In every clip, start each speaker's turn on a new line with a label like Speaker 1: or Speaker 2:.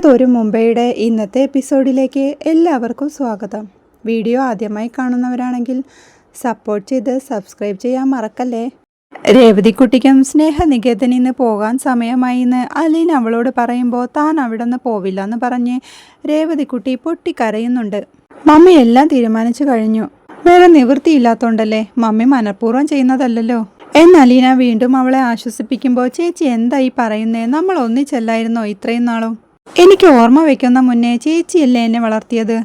Speaker 1: നല്ലതൊരു മുംബൈയുടെ ഇന്നത്തെ എപ്പിസോഡിലേക്ക് എല്ലാവർക്കും സ്വാഗതം. വീഡിയോ ആദ്യമായി കാണുന്നവരാണെങ്കിൽ സപ്പോർട്ട് ചെയ്ത് സബ്സ്ക്രൈബ് ചെയ്യാൻ മറക്കല്ലേ? രേവതിക്കുട്ടിക്കും സ്നേഹനികേതനിൽ നിന്ന് പോകാൻ സമയമായി എന്ന് അലീൻ അവളോട് പറയുമ്പോൾ താൻ അവിടെ നിന്ന് പോവില്ല എന്ന് പറഞ്ഞ് രേവതിക്കുട്ടി പൊട്ടിക്കരയുന്നുണ്ട്. മമ്മി എല്ലാം തീരുമാനിച്ചു കഴിഞ്ഞു. വേറെ നിവൃത്തിയില്ലാത്തോണ്ടല്ലേ മമ്മി മനഃപൂർവം ചെയ്യുന്നതല്ലല്ലോ? അലീന വീണ്ടും അവളെ ആശ്വസിപ്പിക്കുമ്പോൾ ചേച്ചി എന്തായി പറയുന്നേ? നമ്മൾ ഒന്നിച്ചല്ലായിരുന്നോ ഇത്രയും നാളും? എനിക്ക് ഓർമ്മ വെക്കുന്ന മുന്നേ ചേച്ചിയല്ലേ എന്നെ വളർത്തിയത്?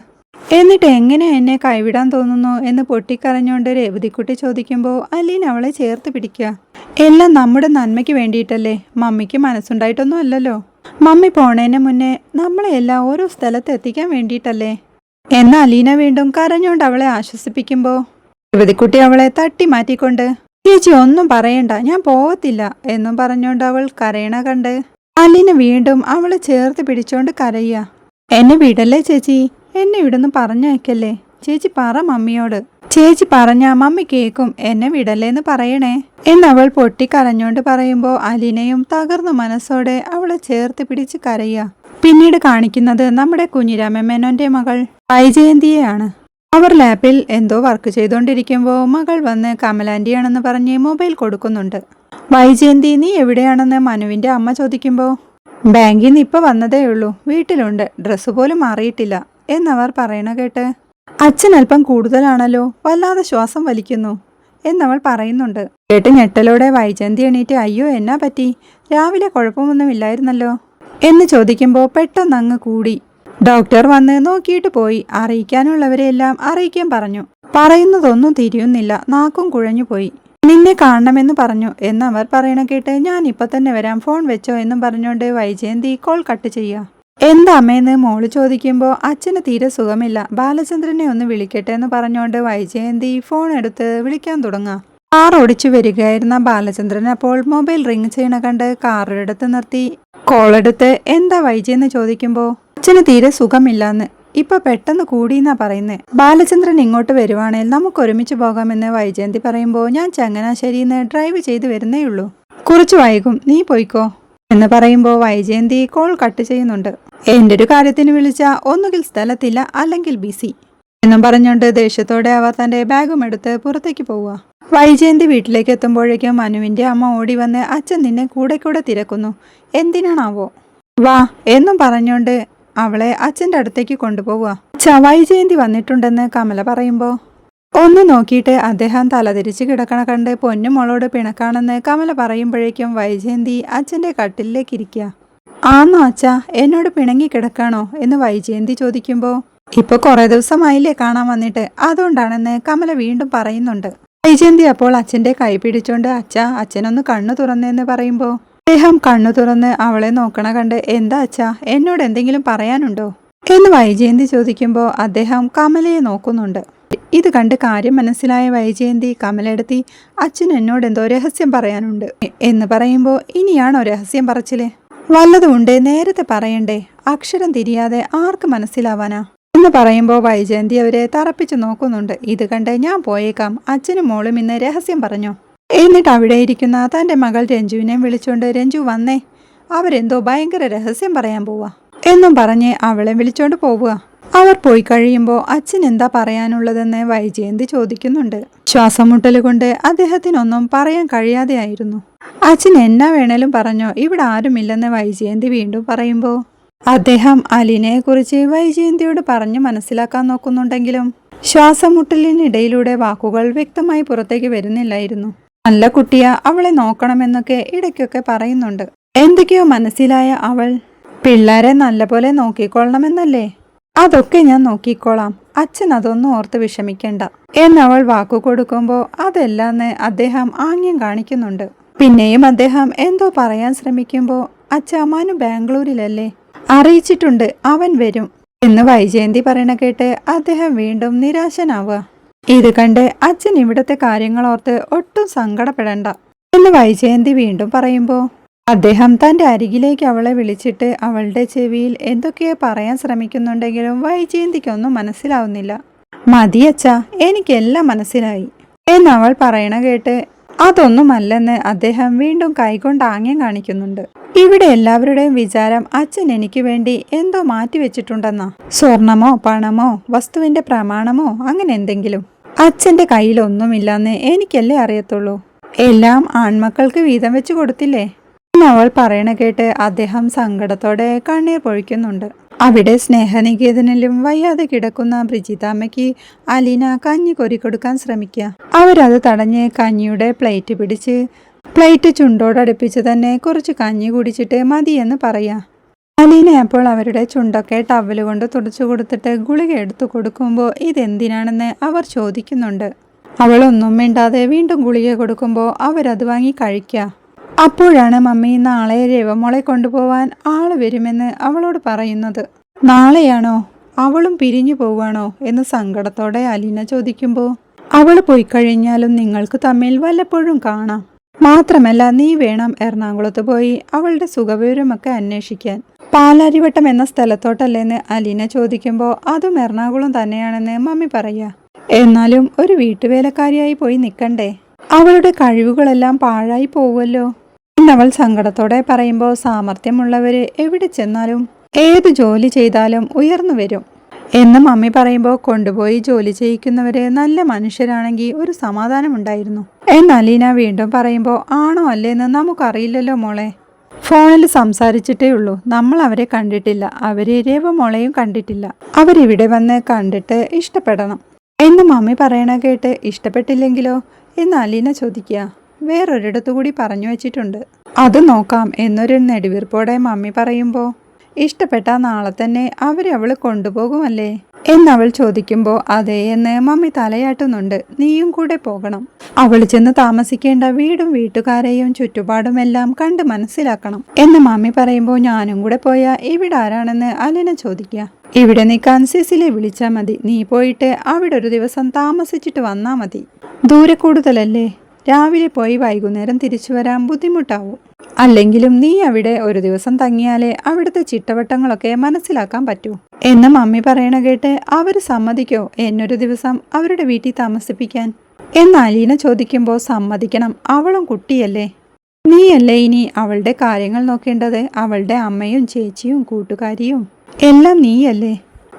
Speaker 1: എന്നിട്ട് എങ്ങനെ എന്നെ കൈവിടാൻ തോന്നുന്നു എന്ന് പൊട്ടിക്കരഞ്ഞുകൊണ്ട് രേവതിക്കുട്ടി ചോദിക്കുമ്പോൾ അലീന അവളെ ചേർത്ത് പിടിക്കുക. എല്ലാം നമ്മുടെ നന്മയ്ക്ക് വേണ്ടിയിട്ടല്ലേ? മമ്മിക്ക് മനസ്സുണ്ടായിട്ടൊന്നും അല്ലല്ലോ. മമ്മി പോണേന് മുന്നേ നമ്മളെ എല്ലാം ഓരോ സ്ഥലത്ത് എത്തിക്കാൻ വേണ്ടിയിട്ടല്ലേ? എന്ന അലീന വീണ്ടും കരഞ്ഞുകൊണ്ട് അവളെ ആശ്വസിപ്പിക്കുമ്പോൾ രേവതിക്കുട്ടി അവളെ തട്ടി മാറ്റിക്കൊണ്ട് ചേച്ചി ഒന്നും പറയണ്ട ഞാൻ പോവത്തില്ല എന്നും പറഞ്ഞുകൊണ്ട് അവൾ കരയണ കണ്ട് അലീന വീണ്ടും അവളെ ചേർത്ത് പിടിച്ചോണ്ട് കരയ്യ എന്നെ വിടല്ലേ ചേച്ചി? എന്നെ ഇവിടുന്ന് പറഞ്ഞയക്കല്ലേ? ചേച്ചി പറ മമ്മിയോട്. ചേച്ചി പറഞ്ഞ മമ്മി കേക്കും എന്നെ വിടല്ലേന്ന് പറയണേ. എന്നവൾ പൊട്ടിക്കരഞ്ഞോണ്ട് പറയുമ്പോൾ അലീനയും തകർന്ന മനസ്സോടെ അവളെ ചേർത്ത് പിടിച്ച് കരയ്യ പിന്നീട് കാണിക്കുന്നത് നമ്മുടെ കുഞ്ഞിരാമമേനോന്റെ മകൾ വൈജയന്തിയെയാണ്. അവർ ലാപ്പിൽ എന്തോ വർക്ക് ചെയ്തുകൊണ്ടിരിക്കുമ്പോൾ മകൾ വന്ന് കമലാന്റിയാണെന്ന് പറഞ്ഞ് മൊബൈൽ കൊടുക്കുന്നുണ്ട്. വൈജയന്തി നീ എവിടെയാണെന്ന് മനുവിന്റെ അമ്മ ചോദിക്കുമ്പോൾ ബാങ്കിൽ നിന്ന് ഇപ്പൊ വന്നതേ ഉള്ളൂ വീട്ടിലുണ്ട് ഡ്രസ്സ് പോലും മാറിയിട്ടില്ല എന്നവർ പറയണ കേട്ട് അച്ഛൻ അല്പം കൂടുതലാണല്ലോ വല്ലാതെ ശ്വാസം വലിക്കുന്നു എന്നവൾ പറയുന്നുണ്ട്. കേട്ട് ഞെട്ടലോടെ വൈജയന്തി എണീറ്റ് അയ്യോ എന്നാ പറ്റി? രാവിലെ കുഴപ്പമൊന്നുമില്ലായിരുന്നല്ലോ എന്ന് ചോദിക്കുമ്പോൾ പെട്ടെന്ന് അങ്ങ് കൂടി. ഡോക്ടർ വന്ന് നോക്കിയിട്ട് പോയി. അറിയിക്കാനുള്ളവരെയെല്ലാം അറിയിക്കാൻ പറഞ്ഞു. പറയുന്നതൊന്നും തിരിയുന്നില്ല. നാക്കും കുഴഞ്ഞു പോയി നിന്നെ കാണണമെന്ന് പറഞ്ഞു എന്നവർ പറയണ കേട്ട് ഞാൻ ഇപ്പൊ തന്നെ വരാം. ഫോൺ വെച്ചോ എന്നും പറഞ്ഞുകൊണ്ട് വൈജയന്തി കോൾ കട്ട് ചെയ്യുക എന്താ അമ്മയെന്ന് മോൾ ചോദിക്കുമ്പോൾ അച്ഛന് തീരെ സുഖമില്ല. ബാലചന്ദ്രനെ ഒന്ന് വിളിക്കട്ടെ എന്ന് പറഞ്ഞുകൊണ്ട് വൈജയന്തി ഫോൺ എടുത്ത് വിളിക്കാൻ തുടങ്ങാം. കാർ ഓടിച്ചു വരികയായിരുന്ന ബാലചന്ദ്രൻ അപ്പോൾ മൊബൈൽ റിങ് ചെയ്യണ കണ്ട് കാറെടുത്ത് നിർത്തി. കോളെടുത്ത് എന്താ വൈജയെന്ന് ചോദിക്കുമ്പോൾ അച്ഛന് തീരെ സുഖമില്ലാന്ന് ഇപ്പൊ പെട്ടെന്ന് കൂടിയെന്നാ പറയുന്നേ. ബാലചന്ദ്രൻ ഇങ്ങോട്ട് വരുവാണേൽ നമുക്ക് ഒരുമിച്ച് പോകാമെന്ന് വൈജയന്തി പറയുമ്പോൾ ഞാൻ ചങ്ങനാശ്ശേരി ഡ്രൈവ് ചെയ്ത് വരുന്നേ ഉള്ളൂ. കുറച്ച് വൈകും നീ പോയിക്കോ. എന്ന് പറയുമ്പോൾ വൈജയന്തി കോൾ കട്ട് ചെയ്യുന്നുണ്ട്. എന്റെ ഒരു കാര്യത്തിന് വിളിച്ച ഒന്നുകിൽ സ്ഥലത്തില്ല അല്ലെങ്കിൽ ബിസി എന്നും പറഞ്ഞുകൊണ്ട് ദേഷ്യത്തോടെ അവർ തന്റെ ബാഗും എടുത്ത് പുറത്തേക്ക് പോവുക. വൈജയന്തി വീട്ടിലേക്ക് എത്തുമ്പോഴേക്കും മനുവിന്റെ അമ്മ ഓടി വന്ന് അച്ഛൻ നിന്നെ കൂടെ കൂടെ തിരക്കുന്നു. എന്തിനാണാവോ? വാ എന്നും പറഞ്ഞുകൊണ്ട് അവളെ അച്ഛന്റെ അടുത്തേക്ക് കൊണ്ടുപോവുക. ചവായി ജയന്തി വന്നിട്ടുണ്ടെന്ന് കമല പറയുമ്പോൾ ഒന്ന് നോക്കിയിട്ട് അദ്ദേഹം തലതിരിച്ച് കിടക്കണ കണ്ട് പൊന്നുമോളോട് പിണക്കാണെന്ന് കമല പറയുമ്പോഴേക്കും വൈജയന്തി അച്ഛന്റെ കട്ടിലേക്ക് ഇരിക്കുക. ആന്നോ അച്ഛ എന്നോട് പിണങ്ങി കിടക്കാണോ? എന്ന് വൈജയന്തി ചോദിക്കുമ്പോൾ ഇപ്പൊ കുറെ ദിവസമായില്ലേ കാണാൻ വന്നിട്ട് അതുകൊണ്ടാണെന്ന് കമല വീണ്ടും പറയുന്നുണ്ട്. വൈജയന്തി അപ്പോൾ അച്ഛന്റെ കൈ പിടിച്ചോണ്ട് അച്ഛ അച്ഛനൊന്ന് കണ്ണു തുറന്നെന്ന് പറയുമ്പോൾ അദ്ദേഹം കണ്ണു തുറന്ന് അവളെ നോക്കണ കണ്ട് എന്താ അച്ഛാ എന്നോട് എന്തെങ്കിലും പറയാനുണ്ടോ? എന്ന് വൈജയന്തി ചോദിക്കുമ്പോൾ അദ്ദേഹം കമലയെ നോക്കുന്നുണ്ട്. ഇത് കണ്ട് കാര്യം മനസ്സിലായ വൈജയന്തി കമലെടുത്തി അച്ഛൻ എന്നോട് എന്തോ രഹസ്യം പറയാനുണ്ട് എന്ന് പറയുമ്പോൾ ഇനിയാണോ രഹസ്യം പറച്ചിലേ? വല്ലതുമുണ്ട് നേരത്തെ പറയണ്ടേ അക്ഷരം തിരിയാതെ ആർക്ക് മനസ്സിലാവാനാ? എന്ന് പറയുമ്പോൾ വൈജയന്തി അവരെ തറപ്പിച്ചു നോക്കുന്നുണ്ട്. ഇത് കണ്ട് ഞാൻ പോയേക്കാം അച്ഛനും മോളും ഇന്ന് രഹസ്യം പറഞ്ഞോ? എന്നിട്ട് അവിടെ ഇരിക്കുന്ന തന്റെ മകൾ രഞ്ജുവിനെ വിളിച്ചുകൊണ്ട് രഞ്ജു വന്നേ അവരെന്തോ ഭയങ്കര രഹസ്യം പറയാൻ പോവാ എന്നും പറഞ്ഞ് അവളെ വിളിച്ചോണ്ട് പോവുക. അവർ പോയി കഴിയുമ്പോൾ അച്ഛൻ എന്താ പറയാനുള്ളതെന്ന് വൈജയന്തി ചോദിക്കുന്നുണ്ട്. ശ്വാസം മുട്ടൽ കൊണ്ട് അദ്ദേഹത്തിനൊന്നും പറയാൻ കഴിയാതെയായിരുന്നു അച്ഛൻ എന്നാ വേണേലും പറഞ്ഞോ ഇവിടെ ആരുമില്ലെന്ന് വൈജയന്തി വീണ്ടും പറയുമ്പോൾ അദ്ദേഹം അലിനെ കുറിച്ച് വൈജയന്തിയോട് പറഞ്ഞു മനസ്സിലാക്കാൻ നോക്കുന്നുണ്ടെങ്കിലും ശ്വാസം മുട്ടലിനിടയിലൂടെ വാക്കുകൾ വ്യക്തമായി പുറത്തേക്ക് വരുന്നില്ലായിരുന്നു. നല്ല കുട്ടിയ അവളെ നോക്കണമെന്നൊക്കെ ഇടയ്ക്കൊക്കെ പറയുന്നുണ്ട്. എന്തൊക്കെയോ മനസ്സിലായ അവൾ. പിള്ളേരെ നല്ലപോലെ നോക്കിക്കൊള്ളണമെന്നല്ലേ? അതൊക്കെ ഞാൻ നോക്കിക്കോളാം. അച്ഛൻ അതൊന്നും ഓർത്ത് വിഷമിക്കണ്ട. എന്നവൾ വാക്കു കൊടുക്കുമ്പോൾ അതെല്ലാന്ന് അദ്ദേഹം ആംഗ്യം കാണിക്കുന്നുണ്ട്. പിന്നെയും അദ്ദേഹം എന്തോ പറയാൻ ശ്രമിക്കുമ്പോൾ അച്ഛാമാനു ബാംഗ്ലൂരിലല്ലേ? അറിയിച്ചിട്ടുണ്ട് അവൻ വരും. എന്ന് വൈജയന്തി പറയണ കേട്ട് അദ്ദേഹം വീണ്ടും നിരാശനാവുക. ഇത് കണ്ട് അച്ഛൻ ഇവിടുത്തെ കാര്യങ്ങളോർത്ത് ഒട്ടും സങ്കടപ്പെടണ്ട എന്ന് വൈജയന്തി വീണ്ടും പറയുമ്പോൾ അദ്ദേഹം തന്റെ അരികിലേക്ക് അവളെ വിളിച്ചിട്ട് അവളുടെ ചെവിയിൽ എന്തൊക്കെയോ പറയാൻ ശ്രമിക്കുന്നുണ്ടെങ്കിലും വൈജയന്തിക്കൊന്നും മനസ്സിലാവുന്നില്ല. മതിയച്ഛ എനിക്കെല്ലാം മനസ്സിലായി. എന്നവൾ പറയണ കേട്ട് അതൊന്നുമല്ലെന്ന് അദ്ദേഹം വീണ്ടും കൈകൊണ്ട് ആംഗ്യം കാണിക്കുന്നുണ്ട്. ഇവിടെ എല്ലാവരുടെയും വിചാരം അച്ഛൻ എനിക്ക് വേണ്ടി എന്തോ മാറ്റിവെച്ചിട്ടുണ്ടെന്നാ? സ്വർണമോ പണമോ വസ്തുവിന്റെ പ്രമാണമോ അങ്ങനെ എന്തെങ്കിലും? അച്ഛന്റെ കയ്യിലൊന്നുമില്ലെന്ന് എനിക്കല്ലേ അറിയത്തുള്ളൂ. എല്ലാം ആൺമക്കൾക്ക് വീതം വെച്ച് കൊടുത്തില്ലേ? അവൾ പറയണ കേട്ട് അദ്ദേഹം സങ്കടത്തോടെ കണ്ണീർ പൊഴിക്കുന്നുണ്ട്. അവിടെ സ്നേഹനികേതനിലും വയ്യാതെ കിടക്കുന്ന ബ്രിജിതാമ്മയ്ക്ക് അലീന കഞ്ഞി കൊരി കൊടുക്കാൻ ശ്രമിക്കുക അവരത് തടഞ്ഞ് കഞ്ഞിയുടെ പ്ലേറ്റ് പിടിച്ച് പ്ലേറ്റ് ചുണ്ടോടടുപ്പിച്ച് തന്നെ കുറച്ച് കഞ്ഞി കുടിച്ചിട്ട് മതിയെന്ന് പറയാ. അലീന അപ്പോൾ അവരുടെ ചുണ്ടൊക്കെ ടവൽ കൊണ്ട് തുടച്ചു കൊടുത്തിട്ട് ഗുളിക എടുത്തു കൊടുക്കുമ്പോൾ ഇതെന്തിനാണെന്ന് അവർ ചോദിക്കുന്നുണ്ട്. അവളൊന്നും മിണ്ടാതെ വീണ്ടും ഗുളിക കൊടുക്കുമ്പോൾ അവരത് വാങ്ങി കഴിക്കുക അപ്പോഴാണ് മമ്മി നാളെ രവമോളെ കൊണ്ടുപോവാൻ ആൾ വരുമെന്ന് അവളോട് പറയുന്നത്. നാളെയാണോ? അവളും പിരിഞ്ഞു പോവാണോ? എന്ന് സങ്കടത്തോടെ അലീന ചോദിക്കുമ്പോൾ അവൾ പോയി കഴിഞ്ഞാലും നിങ്ങൾക്ക് തമ്മിൽ വല്ലപ്പോഴും കാണാം. മാത്രമല്ല നീ വേണം എറണാകുളത്ത് പോയി അവളുടെ സുഖവിവരമൊക്കെ അന്വേഷിക്കാൻ. പാലാരിവട്ടം എന്ന സ്ഥലത്തോട്ടല്ലേന്ന് അലീന ചോദിക്കുമ്പോൾ അതും എറണാകുളം തന്നെയാണെന്ന് മമ്മി പറയാ. എന്നാലും ഒരു വീട്ടുവേലക്കാരിയായി പോയി നിൽക്കണ്ടേ അവളുടെ കഴിവുകളെല്ലാം പാഴായി പോവുമല്ലോ എന്നവൾ സങ്കടത്തോടെ പറയുമ്പോൾ സാമർഥ്യമുള്ളവര് എവിടെ ചെന്നാലും ഏത് ജോലി ചെയ്താലും ഉയർന്നു വരും. എന്ന് മമ്മി പറയുമ്പോൾ കൊണ്ടുപോയി ജോലി ചെയ്യിക്കുന്നവര് നല്ല മനുഷ്യരാണെങ്കിൽ ഒരു സമാധാനമുണ്ടായിരുന്നു. എന്നാൽ ലീന വീണ്ടും പറയുമ്പോൾ ആണോ അല്ലേന്ന് നമുക്കറിയില്ലല്ലോ മോളെ. ഫോണിൽ സംസാരിച്ചിട്ടേ ഉള്ളൂ. നമ്മൾ അവരെ കണ്ടിട്ടില്ല. അവരെ രേവ മോളെയും കണ്ടിട്ടില്ല. അവരിവിടെ വന്ന് കണ്ടിട്ട് ഇഷ്ടപ്പെടണം. എന്ന് മമ്മി പറയണ കേട്ട് ഇഷ്ടപ്പെട്ടില്ലെങ്കിലോ? എന്ന് അലീന ചോദിക്കുക. വേറൊരിടത്തു കൂടി പറഞ്ഞു വെച്ചിട്ടുണ്ട്. അത് നോക്കാം എന്നൊരു നെടുവീർപ്പോടെ മമ്മി പറയുമ്പോൾ ഇഷ്ടപ്പെട്ട നാളെ തന്നെ അവരെ അവൾ കൊണ്ടുപോകുമല്ലേ? എന്നവൾ ചോദിക്കുമ്പോൾ അതേ എന്ന് മമ്മി തലയാട്ടുന്നുണ്ട്. നീയും കൂടെ പോകണം. അവൾ ചെന്ന് താമസിക്കേണ്ട വീടും വീട്ടുകാരെയും ചുറ്റുപാടും എല്ലാം കണ്ട് മനസ്സിലാക്കണം എന്ന് മമ്മി പറയുമ്പോൾ ഞാനും കൂടെ പോയാൽ ഇവിടെ ആരാണെന്ന് അലന ചോദിക്കുക. ഇവിടെ നിൽക്കാൻ സിസിലെ വിളിച്ചാൽ മതി. നീ പോയിട്ട് അവിടെ ഒരു ദിവസം താമസിച്ചിട്ട് വന്നാൽ മതി. ദൂരെ കൂടുതലല്ലേ? രാവിലെ പോയി വൈകുന്നേരം തിരിച്ചു വരാൻ ബുദ്ധിമുട്ടാവും. അല്ലെങ്കിലും നീ അവിടെ ഒരു ദിവസം തങ്ങിയാലേ അവിടുത്തെ ചിട്ടവട്ടങ്ങളൊക്കെ മനസ്സിലാക്കാൻ പറ്റൂ. എന്ന് മമ്മി പറയണ കേട്ട് അവർ സമ്മതിക്കോ എന്നൊരു ദിവസം അവരുടെ വീട്ടിൽ താമസിപ്പിക്കാൻ? എന്ന് അലീന ചോദിക്കുമ്പോൾ സമ്മതിക്കണം അവളും കുട്ടിയല്ലേ? നീയല്ലേ ഇനി അവളുടെ കാര്യങ്ങൾ നോക്കേണ്ടത്? അവളുടെ അമ്മയും ചേച്ചിയും കൂട്ടുകാരിയും എല്ലാം നീയല്ലേ?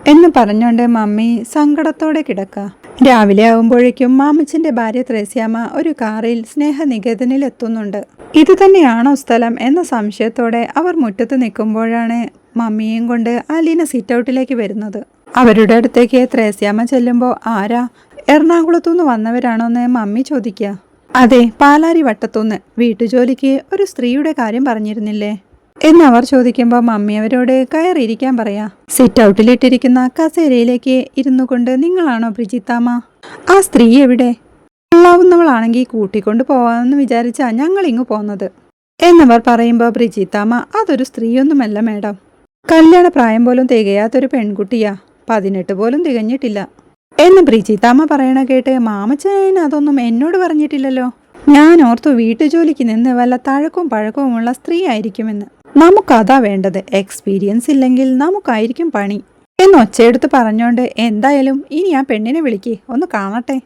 Speaker 1: എന്ന് പറഞ്ഞുകൊണ്ട് മമ്മി സങ്കടത്തോടെ കിടക്ക. രാവിലെ ആവുമ്പോഴേക്കും മാമച്ചന്റെ ഭാര്യ ത്രേസ്യാമ്മ ഒരു കാറിൽ സ്നേഹനികേതനിലെത്തുന്നുണ്ട്. ഇത് തന്നെയാണോ സ്ഥലം എന്ന സംശയത്തോടെ അവർ മുറ്റത്ത് നിൽക്കുമ്പോഴാണ് മമ്മിയും കൊണ്ട് അലീന സിറ്റ് ഔട്ടിലേക്ക് വരുന്നത്. അവരുടെ അടുത്തേക്ക് ത്രേസ്യാമ്മ ചെല്ലുമ്പോൾ ആരാ? എറണാകുളത്തുനിന്ന് വന്നവരാണോന്ന് മമ്മി ചോദിക്കുക അതെ പാലാരി വട്ടത്തുനിന്ന് വീട്ടുജോലിക്ക് ഒരു സ്ത്രീയുടെ കാര്യം പറഞ്ഞിരുന്നില്ലേ? എന്നവർ ചോദിക്കുമ്പോൾ മമ്മി അവരോട് കയറിയിരിക്കാൻ പറയാ. സിറ്റ് ഔട്ടിലിട്ടിരിക്കുന്ന കസേരയിലേക്ക് ഇരുന്നു കൊണ്ട് നിങ്ങളാണോ ബ്രിജിത്താമ്മ? ആ സ്ത്രീ എവിടെ? കൊള്ളാവുന്നവളാണെങ്കിൽ കൂട്ടിക്കൊണ്ട് പോവാമെന്ന് വിചാരിച്ചാ ഞങ്ങൾ ഇങ്ങു പോന്നത്. എന്നവർ പറയുമ്പോൾ ബ്രിജിത്താമ്മ അതൊരു സ്ത്രീയൊന്നുമല്ല മേഡം. കല്യാണ പ്രായം പോലും തികയാത്തൊരു പെൺകുട്ടിയാ. പതിനെട്ട് പോലും തികഞ്ഞിട്ടില്ല. എന്ന് ബ്രിജിത്താമ്മ പറയണ കേട്ട് മാമച്ചൻ അതൊന്നും എന്നോട് പറഞ്ഞിട്ടില്ലല്ലോ. ഞാൻ ഓർത്തു വീട്ടുജോലിക്ക് നിന്ന് വല്ല തഴക്കവും പഴക്കവുമുള്ള സ്ത്രീ ആയിരിക്കുമെന്ന്. നമുക്കതാ വേണ്ടത്. എക്സ്പീരിയൻസ് ഇല്ലെങ്കിൽ നമുക്കായിരിക്കും പണി. എന്ന് ഒച്ചയെടുത്ത് പറഞ്ഞോണ്ട് എന്തായാലും ഇനി ആ പെണ്ണിനെ വിളിക്ക്. ഒന്ന് കാണട്ടെ.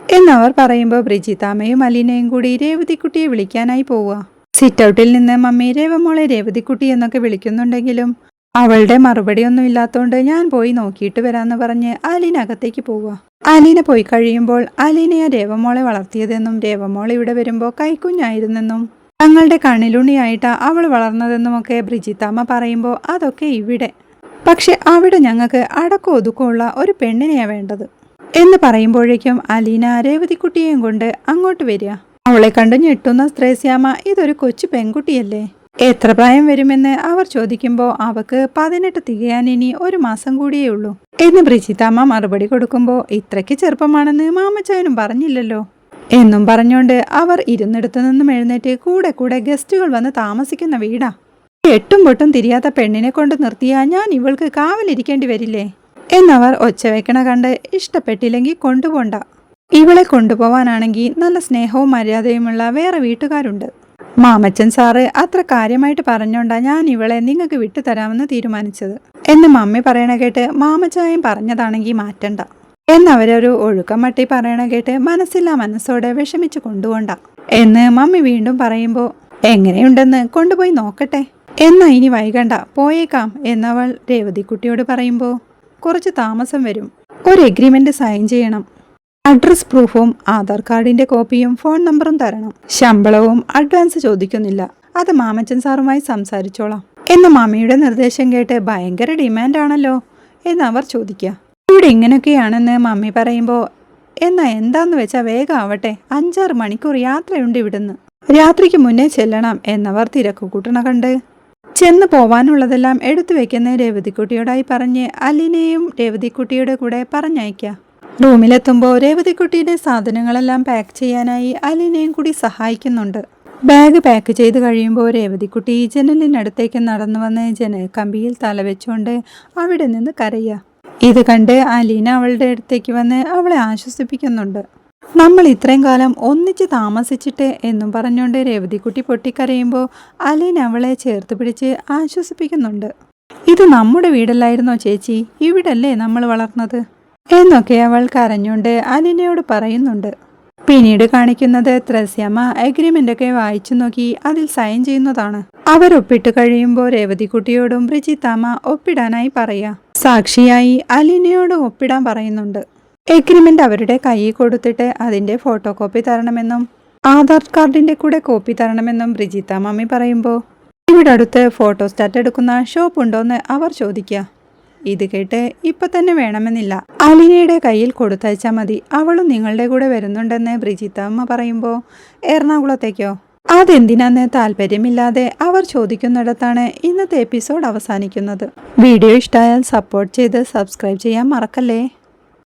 Speaker 1: എന്നവർ പറയുമ്പോൾ ബ്രിജിതാമ്മയും അലീനയും കൂടി രേവതിക്കുട്ടിയെ വിളിക്കാനായി പോവുക. സിറ്റൗട്ടിൽ നിന്ന് മമ്മി രേവമോളെ രേവതിക്കുട്ടി എന്നൊക്കെ വിളിക്കുന്നുണ്ടെങ്കിലും അവളുടെ മറുപടിയൊന്നും ഇല്ലാത്തതുകൊണ്ട് ഞാൻ പോയി നോക്കിയിട്ട് വരാമെന്ന് പറഞ്ഞ് അലീന അകത്തേക്ക് പോവുക. അലീന പോയി കഴിയുമ്പോൾ അലീനയെ രേവമോളെ വളർത്തിയതെന്നും രേവമോൾ ഇവിടെ വരുമ്പോൾ കൈക്കുഞ്ഞായിരുന്നെന്നും തങ്ങളുടെ കണ്ണിലുണ്ണിയായിട്ടാ അവൾ വളർന്നതെന്നുമൊക്കെ ബ്രിജിത്താമ്മ പറയുമ്പോൾ അതൊക്കെ ഇവിടെ. പക്ഷെ അവിടെ ഞങ്ങൾക്ക് അടക്കം ഒതുക്കമുള്ള ഒരു പെണ്ണിനെയാണ് വേണ്ടത്. എന്ന് പറയുമ്പോഴേക്കും അലീന രേവതിക്കുട്ടിയെയും കൊണ്ട് അങ്ങോട്ട് വരിക. അവളെ കണ്ടു ഞെട്ടുന്ന സ്ത്രേസ്യാമ ഇതൊരു കൊച്ചു പെൺകുട്ടിയല്ലേ? എത്ര പ്രായം വരുമെന്ന് അവർ ചോദിക്കുമ്പോൾ അവക്ക് പതിനെട്ട് തികയാൻ ഇനി ഒരു മാസം കൂടിയേ ഉള്ളൂ. എന്ന് ബ്രിജിത്താമ്മ മറുപടി കൊടുക്കുമ്പോൾ ഇത്രയ്ക്ക് ചെറുപ്പമാണെന്ന് മാമച്ചായനും പറഞ്ഞില്ലല്ലോ. എന്നും പറഞ്ഞുകൊണ്ട് അവർ ഇരുന്നിടത്തു നിന്നും എഴുന്നേറ്റ് കൂടെ കൂടെ ഗസ്റ്റുകൾ വന്ന് താമസിക്കുന്ന വീടാ. എട്ടും പൊട്ടും തിരിയാത്ത പെണ്ണിനെ കൊണ്ട് നിർത്തിയാ ഞാൻ ഇവൾക്ക് കാവലിരിക്കേണ്ടി വരില്ലേ? എന്നവർ ഒച്ച വെക്കണ കണ്ട് ഇഷ്ടപ്പെട്ടില്ലെങ്കിൽ കൊണ്ടുപോണ്ട. ഇവളെ കൊണ്ടുപോവാനാണെങ്കിൽ നല്ല സ്നേഹവും മര്യാദയുമുള്ള വേറെ വീട്ടുകാരുണ്ട്. മാമച്ചൻ സാറ് അത്ര കാര്യമായിട്ട് പറഞ്ഞോണ്ടാ ഞാൻ ഇവളെ നിങ്ങൾക്ക് വിട്ടുതരാമെന്ന് തീരുമാനിച്ചത്. എന്ന് മമ്മി പറയണ കേട്ട് മാമച്ചായം പറഞ്ഞതാണെങ്കിൽ മാറ്റണ്ട. എന്നവരൊരു ഒഴുക്കം മട്ടി പറയണ കേട്ട് മനസ്സില്ലാ മനസ്സോടെ വിഷമിച്ചു കൊണ്ടുപോണ്ട. എന്ന് മമ്മി വീണ്ടും പറയുമ്പോൾ എങ്ങനെയുണ്ടെന്ന് കൊണ്ടുപോയി നോക്കട്ടെ. എന്നാ ഇനി വൈകണ്ട പോയേക്കാം എന്നവൾ രേവതിക്കുട്ടിയോട് പറയുമ്പോ കുറച്ച് താമസം വരും. ഒരു എഗ്രിമെന്റ് സൈൻ ചെയ്യണം. അഡ്രസ് പ്രൂഫും ആധാർ കാർഡിന്റെ കോപ്പിയും ഫോൺ നമ്പറും തരണം. ശമ്പളവും അഡ്വാൻസ് ചോദിക്കുന്നില്ല. അത് മാമച്ചൻ സാറുമായി സംസാരിച്ചോളാം. എന്ന മാമിയുടെ നിർദ്ദേശം കേട്ട് ഭയങ്കര ഡിമാൻഡാണല്ലോ എന്ന് അവർ ചോദിക്കുക ഇവിടെ ഇങ്ങനെയൊക്കെയാണെന്ന് മമ്മി പറയുമ്പോൾ എന്നാ എന്താന്ന് വെച്ചാൽ വേഗം ആവട്ടെ അഞ്ചാറ് മണിക്കൂർ യാത്രയുണ്ട് ഇവിടുന്ന്. രാത്രിക്ക് മുന്നേ ചെല്ലണം എന്നവർ തിരക്ക് കൂട്ടണ കണ്ട്. ചെന്ന് പോവാനുള്ളതെല്ലാം എടുത്തു വെക്കുന്ന രേവതിക്കുട്ടിയോടായി പറഞ്ഞ് അലിനെയും രേവതിക്കുട്ടിയുടെ കൂടെ പറഞ്ഞയക്കുക റൂമിലെത്തുമ്പോൾ രേവതിക്കുട്ടിയുടെ സാധനങ്ങളെല്ലാം പാക്ക് ചെയ്യാനായി അലിനെയും കൂടി സഹായിക്കുന്നുണ്ട്. ബാഗ് പാക്ക് ചെയ്ത് കഴിയുമ്പോൾ രേവതിക്കുട്ടി ജനലിനടുത്തേക്ക് നടന്നു വന്ന് ജനൽ കമ്പിയിൽ തലവെച്ചുകൊണ്ട് അവിടെ നിന്ന് കരയുക ഇത് കണ്ട് അലീന അവളുടെ അടുത്തേക്ക് വന്ന് അവളെ ആശ്വസിപ്പിക്കുന്നുണ്ട്. നമ്മൾ ഇത്രയും കാലം ഒന്നിച്ച് താമസിച്ചിട്ട് എന്നും പറഞ്ഞുകൊണ്ട് രേവതിക്കുട്ടി പൊട്ടിക്കരയുമ്പോൾ അലീന അവളെ ചേർത്ത് പിടിച്ച് ആശ്വസിപ്പിക്കുന്നുണ്ട്. ഇത് നമ്മുടെ വീടല്ലായിരുന്നോ ചേച്ചി? ഇവിടല്ലേ നമ്മൾ വളർന്നത്? എന്നൊക്കെ അവൾ കരഞ്ഞുകൊണ്ട് അലീനയോട് പറയുന്നുണ്ട്. പിന്നീട് കാണിക്കുന്നത് ത്രസ്യമ്മ അഗ്രിമെന്റ് ഒക്കെ വായിച്ചു നോക്കി അതിൽ സൈൻ ചെയ്യുന്നതാണ്. അവർ ഒപ്പിട്ട് കഴിയുമ്പോൾ രേവതിക്കുട്ടിയോടും ബ്രിജിത്താമ്മ ഒപ്പിടാനായി പറയാ. സാക്ഷിയായി അലിനയോട് ഒപ്പിടാൻ പറയുന്നുണ്ട്. എഗ്രിമെന്റ് അവരുടെ കയ്യിൽ കൊടുത്തിട്ട് അതിന്റെ ഫോട്ടോ കോപ്പി തരണമെന്നും ആധാർ കാർഡിന്റെ കൂടെ കോപ്പി തരണമെന്നും ബ്രിജിത്ത മമ്മി പറയുമ്പോൾ ഇവിടെ അടുത്ത് ഫോട്ടോസ്റ്റാറ്റ് എടുക്കുന്ന ഷോപ്പ് ഉണ്ടോ എന്ന് അവർ ചോദിക്കുക ഇത് കേട്ട് ഇപ്പൊ തന്നെ വേണമെന്നില്ല. അലിനയുടെ കയ്യിൽ കൊടുത്തയച്ചാൽ മതി. അവളും നിങ്ങളുടെ കൂടെ വരുന്നുണ്ടെന്ന് ബ്രിജിത്ത അമ്മ പറയുമ്പോൾ എറണാകുളത്തേക്കോ? അതെന്തിനാന്ന് താല്പര്യമില്ലാതെ അവർ ചോദിക്കുന്നിടത്താണ് ഇന്നത്തെ എപ്പിസോഡ് അവസാനിക്കുന്നത്. വീഡിയോ ഇഷ്ടമായാൽ സപ്പോർട്ട് ചെയ്ത് സബ്സ്ക്രൈബ് ചെയ്യാൻ മറക്കല്ലേ?